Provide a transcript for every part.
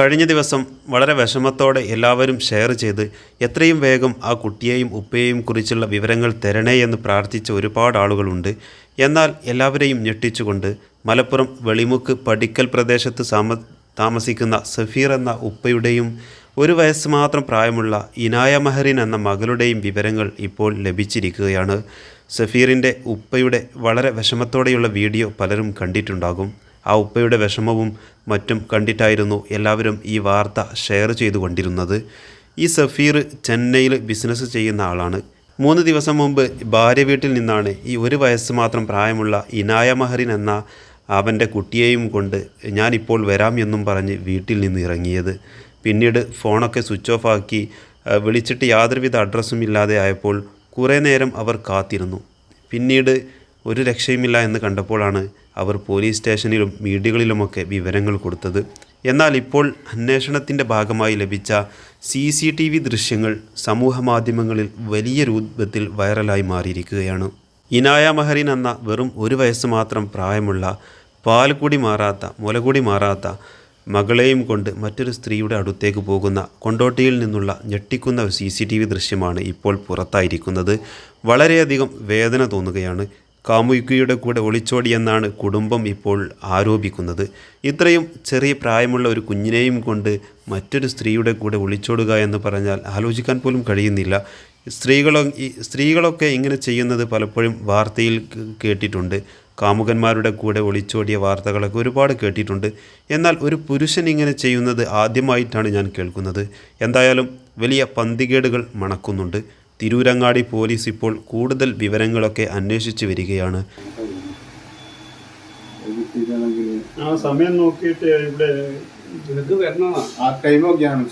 കഴിഞ്ഞ ദിവസം വളരെ വിഷമത്തോടെ എല്ലാവരും ഷെയർ ചെയ്ത് എത്രയും വേഗം ആ കുട്ടിയെയും ഉപ്പയെയും കുറിച്ചുള്ള വിവരങ്ങൾ തരണേ എന്ന് പ്രാർത്ഥിച്ച ഒരുപാട് ആളുകളുണ്ട്. എന്നാൽ എല്ലാവരെയും ഞെട്ടിച്ചുകൊണ്ട് മലപ്പുറം വെളിമുക്ക് പടിക്കൽ പ്രദേശത്ത് താമസിക്കുന്ന സഫീർ എന്ന ഉപ്പയുടെയും ഒരു വയസ്സ് മാത്രം പ്രായമുള്ള ഇനായ മഹറിൻ എന്ന മകളുടെയും വിവരങ്ങൾ ഇപ്പോൾ ലഭിച്ചിരിക്കുകയാണ്. സഫീറിന്റെ ഉപ്പയുടെ വളരെ വിഷമത്തോടെയുള്ള വീഡിയോ പലരും കണ്ടിട്ടുണ്ടാകും. ആ ഉപ്പയുടെ വിഷമവും മറ്റും കണ്ടിട്ടായിരുന്നു എല്ലാവരും ഈ വാർത്ത ഷെയർ ചെയ്തുകൊണ്ടിരുന്നത്. ഈ സഫീർ ചെന്നൈയിൽ ബിസിനസ് ചെയ്യുന്ന ആളാണ്. മൂന്ന് ദിവസം മുമ്പ് ഭാര്യ വീട്ടിൽ നിന്നാണ് ഈ ഒരു വയസ്സ് മാത്രം പ്രായമുള്ള ഇനായ മഹറിൻ എന്ന അവന്റെ കുട്ടിയെയും കൊണ്ട് ഞാനിപ്പോൾ വരാം എന്നും പറഞ്ഞ് വീട്ടിൽ നിന്ന് ഇറങ്ങിയത്. പിന്നീട് ഫോണൊക്കെ സ്വിച്ച് ഓഫ് ആക്കി വിളിച്ചിട്ട് യാതൊരുവിധ അഡ്രസ്സും ഇല്ലാതെ ആയപ്പോൾ കുറേ നേരം അവർ കാത്തിരുന്നു. പിന്നീട് ഒരു രക്ഷയുമില്ല എന്ന് കണ്ടപ്പോഴാണ് അവർ പോലീസ് സ്റ്റേഷനിലും മീഡിയകളിലുമൊക്കെ വിവരങ്ങൾ കൊടുത്തത്. എന്നാൽ ഇപ്പോൾ അന്വേഷണത്തിന്റെ ഭാഗമായി ലഭിച്ച സി സി ടി വി ദൃശ്യങ്ങൾ സമൂഹ മാധ്യമങ്ങളിൽ വലിയ രൂപത്തിൽ വൈറലായി മാറിയിരിക്കുകയാണ്. ഇനായ മഹറിൻ എന്ന വെറും ഒരു വയസ്സ് മാത്രം പ്രായമുള്ള പാൽ കൂടി മാറാത്ത മുല കൂടി മാറാത്ത മകളെയും കൊണ്ട് മറ്റൊരു സ്ത്രീയുടെ അടുത്തേക്ക് പോകുന്ന കൊണ്ടോട്ടിയിൽ നിന്നുള്ള ഞെട്ടിക്കുന്ന സി സി ടി വി ദൃശ്യമാണ് ഇപ്പോൾ പുറത്തായിരിക്കുന്നത്. വളരെയധികം വേദന തോന്നുകയാണ്. കാമുകിയുടെ കൂടെ ഒളിച്ചോടിയെന്നാണ് കുടുംബം ഇപ്പോൾ ആരോപിക്കുന്നത്. ഇത്രയും ചെറിയ പ്രായമുള്ള ഒരു കുഞ്ഞിനെയും കൊണ്ട് മറ്റൊരു സ്ത്രീയുടെ കൂടെ ഒളിച്ചോടുക എന്ന് പറഞ്ഞാൽ ആലോചിക്കാൻ പോലും കഴിയുന്നില്ല. സ്ത്രീകളോ സ്ത്രീകളൊക്കെ ഇങ്ങനെ ചെയ്യുന്നത് പലപ്പോഴും വാർത്തയിൽ കേട്ടിട്ടുണ്ട്. കാമുകന്മാരുടെ കൂടെ ഒളിച്ചോടിയ വാർത്തകളൊക്കെ ഒരുപാട് കേട്ടിട്ടുണ്ട്. എന്നാൽ ഒരു പുരുഷൻ ഇങ്ങനെ ചെയ്യുന്നത് ആദ്യമായിട്ടാണ് ഞാൻ കേൾക്കുന്നത്. എന്തായാലും വലിയ പന്തികേടുകൾ മണക്കുന്നുണ്ട്. തിരൂരങ്ങാടി പോലീസ് ഇപ്പോൾ കൂടുതൽ വിവരങ്ങളൊക്കെ അന്വേഷിച്ച് വരികയാണ്. ആ സമയം നോക്കിയിട്ട് ഇവിടെ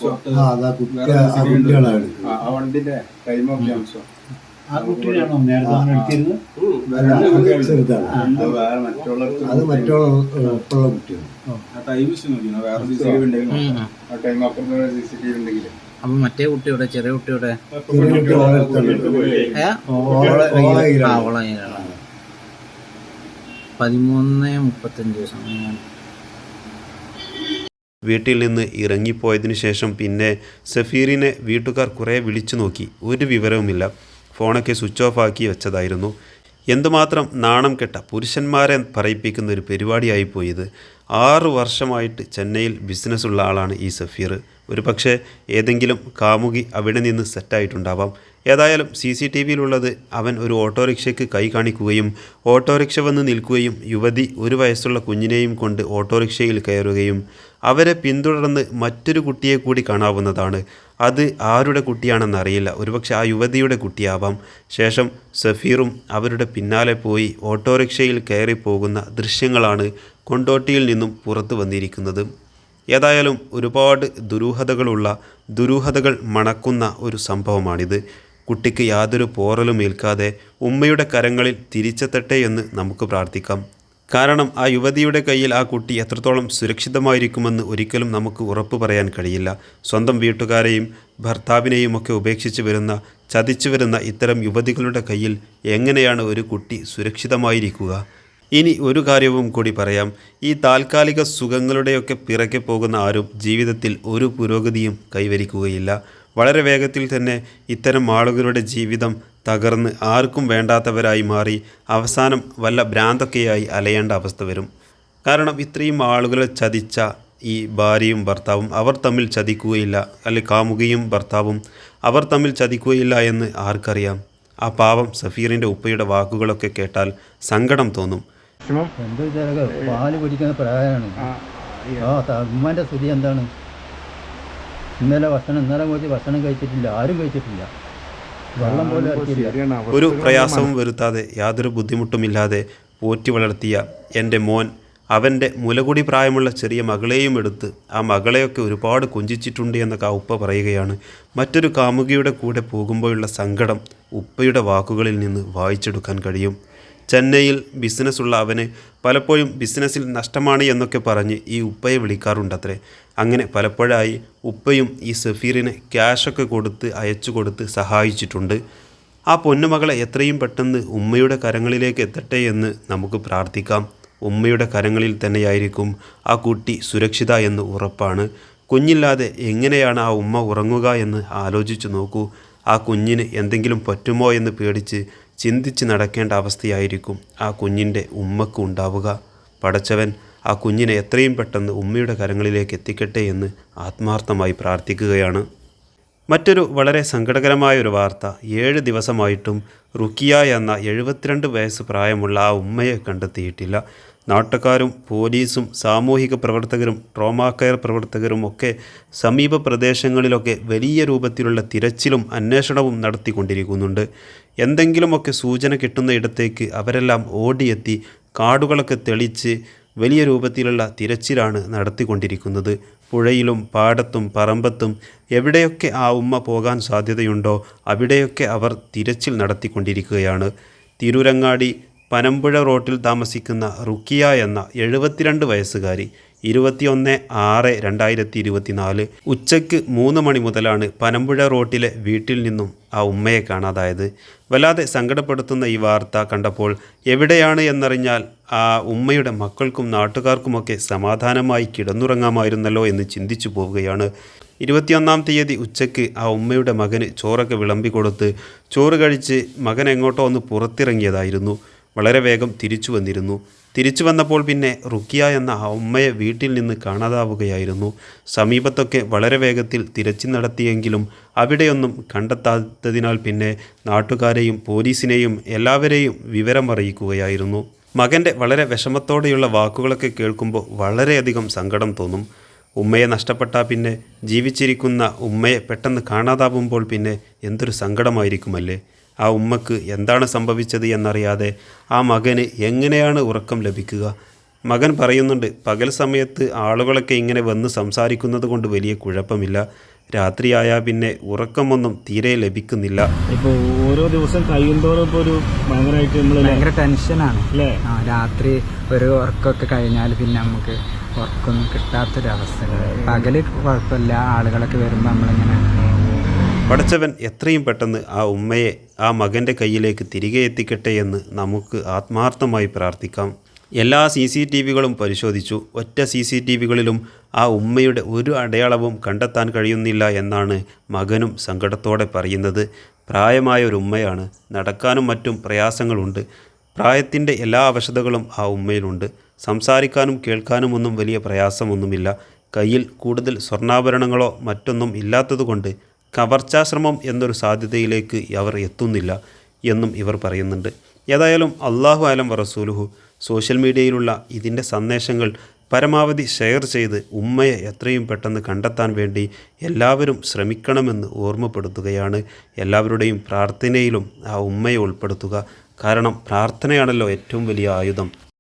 സോ. വണ്ടിന്റെ കുട്ടിയാണോ അത് മറ്റുള്ള ആ ടൈം വേറെ സി സി ടി വി ഉണ്ടെങ്കിൽ ആ ടൈം അപ്പുറത്തെ സി സി ടി വി ഉണ്ടെങ്കിൽ അപ്പൊ മറ്റേ കുട്ടിയുടെ ചെറിയ കുട്ടിയുടെ. പതിമൂന്ന് മുപ്പത്തഞ്ച് വീട്ടിൽ നിന്ന് ഇറങ്ങിപ്പോയതിനു ശേഷം പിന്നെ സഫീറിനെ വീട്ടുകാർ കുറേ വിളിച്ചു നോക്കി. ഒരു വിവരവുമില്ല. ഫോണൊക്കെ സ്വിച്ച് ഓഫ് ആക്കി വെച്ചതായിരുന്നു. എന്തുമാത്രം നാണം കെട്ട പുരുഷന്മാരെ പറയിപ്പിക്കുന്ന ഒരു പരിപാടിയായിപ്പോയി ഇത് ആറു വർഷമായിട്ട് ചെന്നൈയിൽ ബിസിനസ്സുള്ള ആളാണ് ഈ സഫീർ. ഒരു പക്ഷേ ഏതെങ്കിലും കാമുകി അവിടെ നിന്ന് സെറ്റായിട്ടുണ്ടാവാം. ഏതായാലും സി സി ടി വിയിലുള്ളത് അവൻ ഒരു ഓട്ടോറിക്ഷയ്ക്ക് കൈ കാണിക്കുകയും ഓട്ടോറിക്ഷ വന്ന് നിൽക്കുകയും യുവതി ഒരു വയസ്സുള്ള കുഞ്ഞിനെയും കൊണ്ട് ഓട്ടോറിക്ഷയിൽ കയറുകയും അവരെ പിന്തുടർന്ന് മറ്റൊരു കുട്ടിയെ കൂടി കാണാവുന്നതാണ്. അത് ആരുടെ കുട്ടിയാണെന്നറിയില്ല ഒരുപക്ഷെ ആ യുവതിയുടെ കുട്ടിയാവാം. ശേഷം സഫീറും അവരുടെ പിന്നാലെ പോയി ഓട്ടോറിക്ഷയിൽ കയറി പോകുന്ന ദൃശ്യങ്ങളാണ് കൊണ്ടോട്ടിയിൽ നിന്നും പുറത്തു വന്നിരിക്കുന്നത്. ഏതായാലും ഒരുപാട് ദുരൂഹതകളുള്ള ദുരൂഹതകൾ മണക്കുന്ന ഒരു സംഭവമാണിത്. കുട്ടിക്ക് യാതൊരു പോറലും ഏൽക്കാതെ ഉമ്മയുടെ കരങ്ങളിൽ തിരിച്ചെത്തട്ടെ എന്ന് നമുക്ക് പ്രാർത്ഥിക്കാം. കാരണം ആ യുവതിയുടെ കയ്യിൽ ആ കുട്ടി എത്രത്തോളം സുരക്ഷിതമായിരിക്കുമെന്ന് ഒരിക്കലും നമുക്ക് ഉറപ്പ് പറയാൻ കഴിയില്ല. സ്വന്തം വീട്ടുകാരെയും ഭർത്താവിനെയും ഒക്കെ ഉപേക്ഷിച്ച് വരുന്ന ചതിച്ചു വരുന്ന ഇത്തരം യുവതികളുടെ കയ്യിൽ എങ്ങനെയാണ് ഒരു കുട്ടി സുരക്ഷിതമായിരിക്കുക? ഇനി ഒരു കാര്യവും കൂടി പറയാം. ഈ താൽക്കാലിക സുഖങ്ങളുടെയൊക്കെ പിറകെ പോകുന്ന ആരും ജീവിതത്തിൽ ഒരു പുരോഗതിയും കൈവരിക്കുകയില്ല. വളരെ വേഗത്തിൽ തന്നെ ഇത്തരം ആളുകളുടെ ജീവിതം തകർന്ന് ആർക്കും വേണ്ടാത്തവരായി മാറി അവസാനം വല്ല ഭ്രാന്തൊക്കെയായി അലയേണ്ട അവസ്ഥ വരും. കാരണം ഇത്രയും ആളുകളെ ചതിച്ച ഈ ഭാര്യയും ഭർത്താവും അവർ തമ്മിൽ ചതിക്കുകയില്ല അല്ലെ കാമുകയും ഭർത്താവും അവർ തമ്മിൽ ചതിക്കുകയില്ല എന്ന് ആർക്കറിയാം? ആ പാവം സഫീറിന്റെ ഉപ്പയുടെ വാക്കുകളൊക്കെ കേട്ടാൽ സങ്കടം തോന്നും. എന്ത് വിചാരം പാൽ കുടിക്കുന്ന പ്രായമാണ്. ആ ഉമ്മാന്റെ സ്ഥിതി എന്താണ്? ഇന്നലെ ഭക്ഷണം ഇന്നലെ പോയി ഭക്ഷണം കഴിച്ചിട്ടില്ല. ആരും കഴിച്ചിട്ടില്ല. വെള്ളം പോലും ഇറക്കിയില്ല. ഒരു പ്രയാസവും വരുത്താതെ യാതൊരു ബുദ്ധിമുട്ടുമില്ലാതെ പോറ്റി വളർത്തിയ എന്റെ മോൻ അവന്റെ മുലകുടി പ്രായമുള്ള ചെറിയ മകളെയും എടുത്ത് ആ മകളെയൊക്കെ ഒരുപാട് കൊഞ്ചിച്ചിട്ടുണ്ട് എന്ന ആ ഉപ്പ പറയുകയാണ്. മറ്റൊരു കാമുകിയുടെ കൂടെ പോകുമ്പോഴുള്ള സങ്കടം ഉപ്പയുടെ വാക്കുകളിൽ നിന്ന് വായിച്ചെടുക്കാൻ കഴിയും. ചെന്നൈയിൽ ബിസിനസ്സുള്ള അവന് പലപ്പോഴും ബിസിനസ്സിൽ നഷ്ടമാണ് എന്നൊക്കെ പറഞ്ഞ് ഈ ഉപ്പയെ വിളിക്കാറുണ്ടത്രേ. അങ്ങനെ പലപ്പോഴായി ഉപ്പയും ഈ സഫീറിന് ക്യാഷൊക്കെ കൊടുത്ത് അയച്ചു കൊടുത്ത് സഹായിച്ചിട്ടുണ്ട്. ആ പൊന്നുമകളെ എത്രയും പെട്ടെന്ന് ഉമ്മയുടെ കരങ്ങളിലേക്ക് എത്തട്ടെ എന്ന് നമുക്ക് പ്രാർത്ഥിക്കാം. ഉമ്മയുടെ കരങ്ങളിൽ തന്നെയായിരിക്കും ആ കുട്ടി സുരക്ഷിത എന്ന് ഉറപ്പാണ്. കുഞ്ഞില്ലാതെ എങ്ങനെയാണ് ആ ഉമ്മ ഉറങ്ങുക എന്ന് ആലോചിച്ചു നോക്കൂ. ആ കുഞ്ഞിന് എന്തെങ്കിലും പറ്റുമോ എന്ന് പേടിച്ച് ചിന്തിച്ച് നടക്കേണ്ട അവസ്ഥയായിരിക്കും ആ കുഞ്ഞിന്റെ ഉമ്മക്ക് ഉണ്ടാവുക. പടച്ചവൻ ആ കുഞ്ഞിനെ എത്രയും പെട്ടെന്ന് ഉമ്മയുടെ കരങ്ങളിലേക്ക് എത്തിക്കട്ടെ എന്ന് ആത്മാർത്ഥമായി പ്രാർത്ഥിക്കുകയാണ്. മറ്റൊരു വളരെ സങ്കടകരമായ ഒരു വാർത്ത. ഏഴ് ദിവസമായിട്ടും റുക്കിയ എന്ന എഴുപത്തിരണ്ട് വയസ്സ് പ്രായമുള്ള ആ ഉമ്മയെ കണ്ടെത്തിയിട്ടില്ല. നാട്ടുകാരും പോലീസും സാമൂഹിക പ്രവർത്തകരും ട്രോമാ കെയർ പ്രവർത്തകരും ഒക്കെ സമീപ പ്രദേശങ്ങളിലൊക്കെ വലിയ രൂപത്തിലുള്ള തിരച്ചിലും അന്വേഷണവും നടത്തിക്കൊണ്ടിരിക്കുന്നുണ്ട്. എന്തെങ്കിലുമൊക്കെ സൂചന കിട്ടുന്ന ഇടത്തേക്ക് അവരെല്ലാം ഓടിയെത്തി കാടുകളൊക്കെ തെളിച്ച് വലിയ രൂപത്തിലുള്ള തിരച്ചിലാണ് നടത്തിക്കൊണ്ടിരിക്കുന്നത്. പുഴയിലും പാടത്തും പറമ്പത്തും എവിടെയൊക്കെ ആ ഉമ്മ പോകാൻ സാധ്യതയുണ്ടോ അവിടെയൊക്കെ അവർ തിരച്ചിൽ നടത്തിക്കൊണ്ടിരിക്കുകയാണ്. തിരൂരങ്ങാടി പനമ്പുഴ റോട്ടിൽ താമസിക്കുന്ന റുക്കിയ എന്ന എഴുപത്തിരണ്ട് വയസ്സുകാരി ഇരുപത്തിയൊന്ന് ആറ് രണ്ടായിരത്തി ഇരുപത്തിനാല് ഉച്ചയ്ക്ക് മൂന്ന് മണി മുതലാണ് പനമ്പുഴ റോട്ടിലെ വീട്ടിൽ നിന്നും ആ ഉമ്മയെ കാണാതായത്. വല്ലാതെ സങ്കടപ്പെടുത്തുന്ന ഈ വാർത്ത കണ്ടപ്പോൾ എവിടെയാണ് എന്നറിഞ്ഞാൽ ആ ഉമ്മയുടെ മക്കൾക്കും നാട്ടുകാർക്കുമൊക്കെ സമാധാനമായി കിടന്നുറങ്ങാമായിരുന്നല്ലോ എന്ന് ചിന്തിച്ചു പോവുകയാണ്. ഇരുപത്തിയൊന്നാം തീയതി ഉച്ചയ്ക്ക് ആ ഉമ്മയുടെ മകന് ചോറൊക്കെ വിളമ്പി കൊടുത്ത് ചോറ് കഴിച്ച് മകൻ എങ്ങോട്ടോ ഒന്ന് പുറത്തിറങ്ങിയതായിരുന്നു. വളരെ വേഗം തിരിച്ചു വന്നിരുന്നു. തിരിച്ചു വന്നപ്പോൾ പിന്നെ റുക്കിയ എന്ന ആ ഉമ്മയെ വീട്ടിൽ നിന്ന് കാണാതാവുകയായിരുന്നു. സമീപത്തൊക്കെ വളരെ വേഗത്തിൽ തിരച്ചിൽ നടത്തിയെങ്കിലും അവിടെയൊന്നും കണ്ടെത്താത്തതിനാൽ പിന്നെ നാട്ടുകാരെയും പോലീസിനെയും എല്ലാവരെയും വിവരം അറിയിക്കുകയായിരുന്നു മകന്റെ വളരെ വിഷമത്തോടെയുള്ള വാക്കുകളൊക്കെ കേൾക്കുമ്പോൾ വളരെയധികം സങ്കടം തോന്നും. ഉമ്മയെ നഷ്ടപ്പെട്ടാൽ പിന്നെ ജീവിച്ചിരിക്കുന്ന ഉമ്മയെ പെട്ടെന്ന് കാണാതാവുമ്പോൾ പിന്നെ എന്തൊരു സങ്കടമായിരിക്കുമല്ലേ? ആ ഉമ്മക്ക് എന്താണ് സംഭവിച്ചത് എന്നറിയാതെ ആ മകന് എങ്ങനെയാണ് ഉറക്കം ലഭിക്കുക? മകൻ പറയുന്നുണ്ട് പകൽ സമയത്ത് ആളുകളൊക്കെ ഇങ്ങനെ വന്ന് സംസാരിക്കുന്നത് കൊണ്ട് വലിയ കുഴപ്പമില്ല. രാത്രിയായാൽ പിന്നെ ഉറക്കമൊന്നും തീരെ ലഭിക്കുന്നില്ല. ഇപ്പൊ ഓരോ ദിവസം കഴിയുന്തോറും ഇപ്പോൾ ഒരു ഭയങ്കരമായിട്ട് നമ്മൾ ഭയങ്കര ടെൻഷനാണ് അല്ലേ ആ രാത്രി ഒരു ഉറക്കമൊക്കെ കഴിഞ്ഞാൽ പിന്നെ നമുക്ക് ഉറക്കമൊന്നും കിട്ടാത്തൊരവസ്ഥ. പകൽ കുഴപ്പമില്ല ആളുകളൊക്കെ വരുമ്പോൾ നമ്മളിങ്ങനെ പടച്ചവൻ എത്രയും പെട്ടെന്ന് ആ ഉമ്മയെ ആ മകന്റെ കയ്യിലേക്ക് തിരികെ എത്തിക്കട്ടെ എന്ന് നമുക്ക് ആത്മാർത്ഥമായി പ്രാർത്ഥിക്കാം. എല്ലാ സി സി ടി വികളും പരിശോധിച്ചു. ഒറ്റ സി സി ടി വികളിലും ആ ഉമ്മയുടെ ഒരു അടയാളവും കണ്ടെത്താൻ കഴിയുന്നില്ല എന്നാണ് മകനും സങ്കടത്തോടെ പറയുന്നത്. പ്രായമായ ഒരു ഉമ്മയാണ്. നടക്കാനും മറ്റും പ്രയാസങ്ങളുണ്ട്. പ്രായത്തിന്റെ എല്ലാ അവശതകളും ആ ഉമ്മയിലുണ്ട്. സംസാരിക്കാനും കേൾക്കാനും ഒന്നും വലിയ പ്രയാസമൊന്നുമില്ല. കയ്യിൽ കൂടുതൽ സ്വർണാഭരണങ്ങളോ മറ്റൊന്നും ഇല്ലാത്തതുകൊണ്ട് കവർച്ചാശ്രമം എന്നൊരു സാധ്യതയിലേക്ക് അവർ എത്തുന്നില്ല എന്നും ഇവർ പറയുന്നുണ്ട്. ഏതായാലും അള്ളാഹു അലം വറസൂലുഹു സോഷ്യൽ മീഡിയയിലുള്ള ഇതിന്റെ സന്ദേശങ്ങൾ പരമാവധി ഷെയർ ചെയ്ത് ഉമ്മയെ എത്രയും പെട്ടെന്ന് കണ്ടെത്താൻ വേണ്ടി എല്ലാവരും ശ്രമിക്കണമെന്ന് ഓർമ്മപ്പെടുത്തുകയാണ്. എല്ലാവരുടെയും പ്രാർത്ഥനയിലും ആ ഉമ്മയെ ഉൾപ്പെടുത്തുക. കാരണം പ്രാർത്ഥനയാണല്ലോ ഏറ്റവും വലിയ ആയുധം.